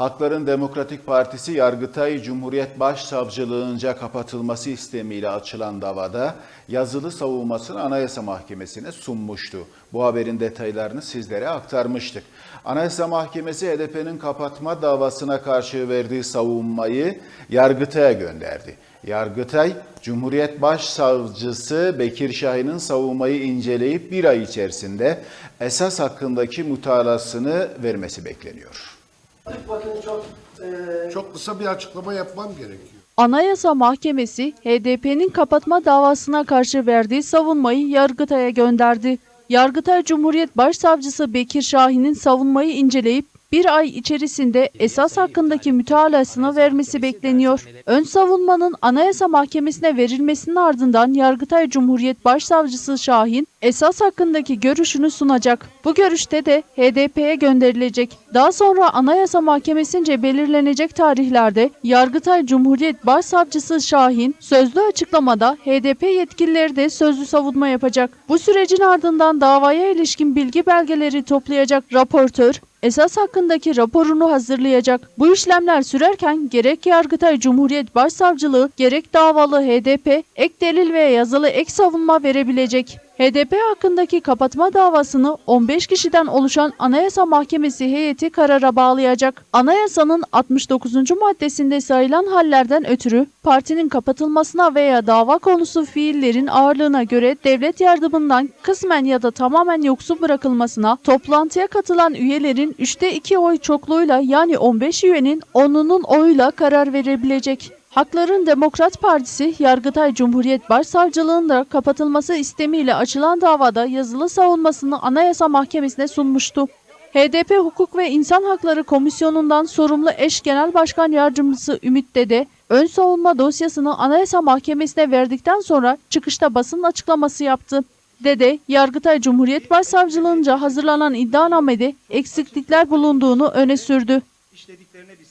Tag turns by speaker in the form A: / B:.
A: Halkların Demokratik Partisi Yargıtay Cumhuriyet Başsavcılığınca kapatılması istemiyle açılan davada yazılı savunmasını Anayasa Mahkemesi'ne sunmuştu. Bu haberin detaylarını sizlere aktarmıştık. Anayasa Mahkemesi HDP'nin kapatma davasına karşı verdiği savunmayı Yargıtay'a gönderdi. Yargıtay, Cumhuriyet Başsavcısı Bekir Şahin'in savunmayı inceleyip bir ay içerisinde esas hakkındaki mutalasını vermesi bekleniyor.
B: Bakın çok e,
C: Çok kısa bir açıklama yapmam gerekiyor.
D: Anayasa Mahkemesi HDP'nin kapatma davasına karşı verdiği savunmayı Yargıtay'a gönderdi. Yargıtay Cumhuriyet Başsavcısı Bekir Şahin'in savunmayı inceleyip bir ay içerisinde esas hakkındaki mütalasını vermesi bekleniyor. Ön savunmanın Anayasa Mahkemesi'ne verilmesinin ardından Yargıtay Cumhuriyet Başsavcısı Şahin esas hakkındaki görüşünü sunacak. Bu görüşte de HDP'ye gönderilecek. Daha sonra Anayasa Mahkemesi'nce belirlenecek tarihlerde Yargıtay Cumhuriyet Başsavcısı Şahin sözlü açıklamada HDP yetkilileri de sözlü savunma yapacak. Bu sürecin ardından davaya ilişkin bilgi belgeleri toplayacak raportör esas hakkındaki raporunu hazırlayacak. Bu işlemler sürerken gerek Yargıtay Cumhuriyet Başsavcılığı gerek davalı HDP ek delil ve yazılı ek savunma verebilecek. HDP hakkındaki kapatma davasını 15 kişiden oluşan Anayasa Mahkemesi heyeti karara bağlayacak. Anayasanın 69. maddesinde sayılan hallerden ötürü partinin kapatılmasına veya dava konusu fiillerin ağırlığına göre devlet yardımından kısmen ya da tamamen yoksun bırakılmasına toplantıya katılan üyelerin 3'te 2 oy çokluğuyla yani 15 üyenin 10'unun oyuyla karar verebilecek. Hakların Demokrat Partisi, Yargıtay Cumhuriyet Başsavcılığında kapatılması istemiyle açılan davada yazılı savunmasını Anayasa Mahkemesi'ne sunmuştu. HDP Hukuk ve İnsan Hakları Komisyonu'ndan sorumlu eş genel başkan yardımcısı Ümit Dede, ön savunma dosyasını Anayasa Mahkemesi'ne verdikten sonra çıkışta basın açıklaması yaptı. Dede, Yargıtay Cumhuriyet Başsavcılığınca hazırlanan iddianamede eksiklikler bulunduğunu öne sürdü.
E: işlediklerine biz